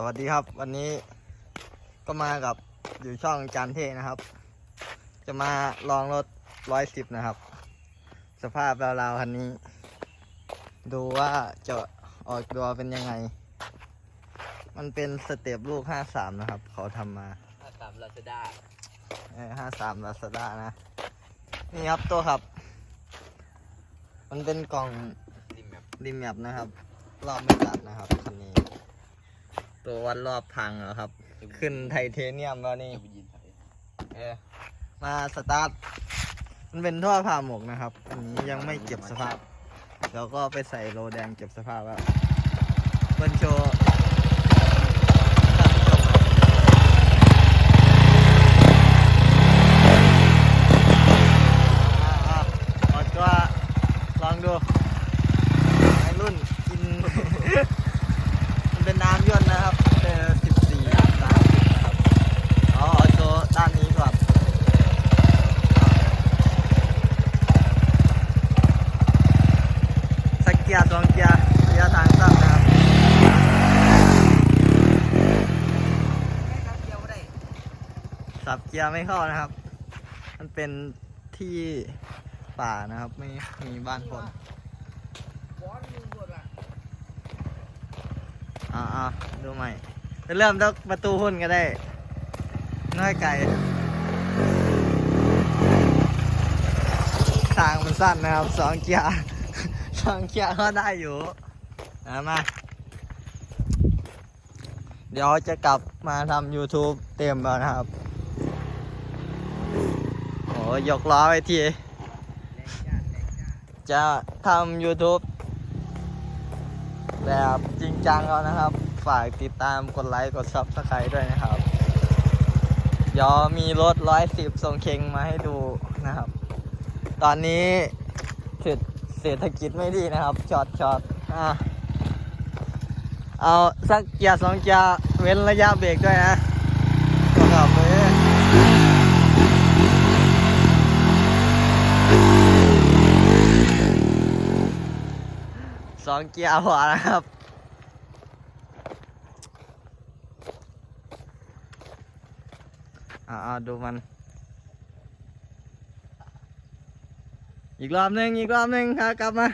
สวัสดีครับ วันนี้ก็มากับอยู่ช่องจานเท่นะครับ จะมาลองรถร้อยสิบนะครับ สภาพราวๆคันนี้ ดูว่าจะออกตัวเป็นยังไง มันเป็นสเต็ปลูกห้าสามนะครับ เขาทำมาถ้าตามลาซาด้าห้าสามลาซาด้านะ นี่ครับตัวครับ มันเป็นกล่องดิมแบบริมแมปนะครับ รอบไม่ตัดนะครับคันนี้ ตัววัดรอบพังแล้วครับ ขึ้นไทเทเนียมแล้วนี่จะไปยินไทยเออมาสตาร์ท มันเป็นท่อผ่าหมกนะครับ อันนี้ยังไม่เก็บสภาพ แล้วก็ไปใส่โลแดงเก็บสภาพแล้วเบิ้ลโชว์อ่าอ่าออดก็ลองดูไอ้รุ่นกิน มันเป็นน้ำย่นนะครับเออสิบสี่น้ำนะครับ เอาเอาโชว์ด้านนี้ก่อนสั กเกียร์สองเกียร์เกียร์ทางสั้นนะครับสับเกียร์ไม่เข้านะครับ มันเป็นที่ป่านะครับ ไม่มีบ้านคนอ่าอ่าดูใหม่เริ่มจากประตูหุ่นก็ได้ น้อยไก่ทางมันสั้นนะครับสองเกียร์ สองเกียก็ได้อยู่นะมา เดี๋ยวจะกลับมาทำ YouTube เต็มแล้วนะครับ โอ้ยกล้อไปที จะทำ YouTube แบบจริงจังแล้วนะครับ ฝากติดตามกดไลค์ กด Subscribe ด้วยนะครับ เดี๋ยวมีรถร้อยสิบส่งเค็งมาให้ดูนะครับ ตอนนี้ เศรษฐกิจไม่ดีนะครับจอดจอดอะเอาสักเกียร์สองเกียร์เว้นระยะเบรกด้วยนะก็ขับเลยสองเกียร์พอนะครับอ่าดูมัน อีกรอบหนึ่งอีกรอบหนึ่งครับกลับมา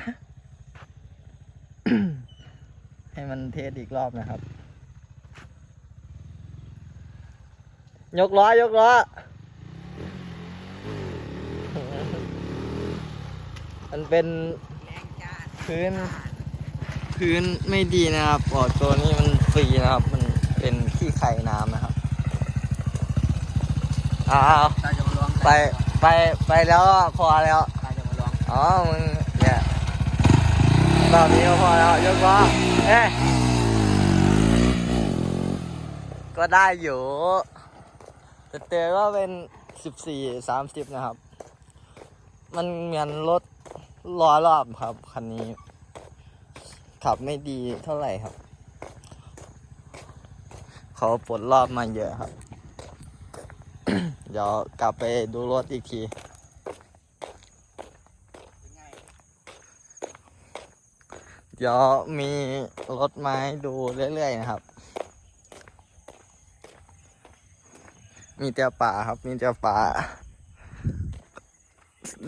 ให้มันเทสอีกรอบนะครับ ยกล้อ ยกล้อ มันเป็นพื้น พื้นไม่ดีนะครับออกตัวนี้มันฟรีนะครับ มันเป็นขี้ไข่น้ำนะครับอ้าวตาจะมาลองไปไปไปแล้วก็พอแล้วตาจะมาล อ๋อ มึงเนี่ยรอบนี้ก็พอแล้วยกล้อเอ๊ก็ได้อยู่แต่เตอก็เป็นสิบสี่สามสิบนะครับ มันเหมือนรถล้อรอบครับคันนี้ ขับไม่ดีเท่าไหร่ครับเขาปลดรอบมาเยอะครับ เดี๋ยวกลับไปดูรถอีกที เดี๋ยวมีรถมาให้ดูเรื่อยๆนะครับ มีแต่ป่าครับ มีแต่ป่า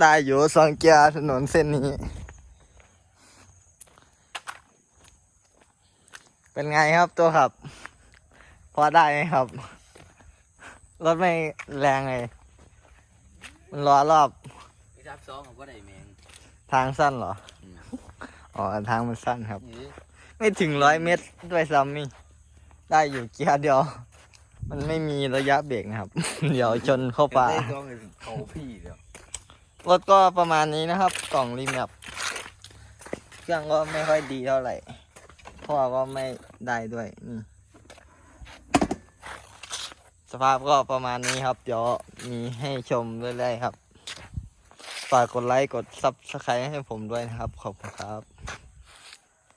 ได้อยู่สองเกียร์ถนนเส้นนี้ เป็นไงครับตัวขับ พอได้ไหมครับ รถไม่แรงเลย มันล้อรอบอีทับสองกับว่าได้แมงทางสั้นเหรอ อืมอ๋อทางมันสั้นครับนี่ไม่ถึงร้อยเมตรด้วยซ้ำนี่ได้อยู่เกียร์เดียว มันไม่มีระยะเบรกนะครับ เดี๋ยวชนเข้าป่าได้สองเลยเขาพี่เดียวรถก็ประมาณนี้นะครับ กล่องรีแมปเครื่องก็ไม่ค่อยดีเท่าไหร่พ่อก็ไม่ได้ด้วยนี่สภาพก็ประมาณนี้ครับเดี๋ยวมีให้ชมเรื่อยๆครับฝากกดไลค์กดซับสไครต์ให้ผมด้วยนะครับ ขอบคุณครับ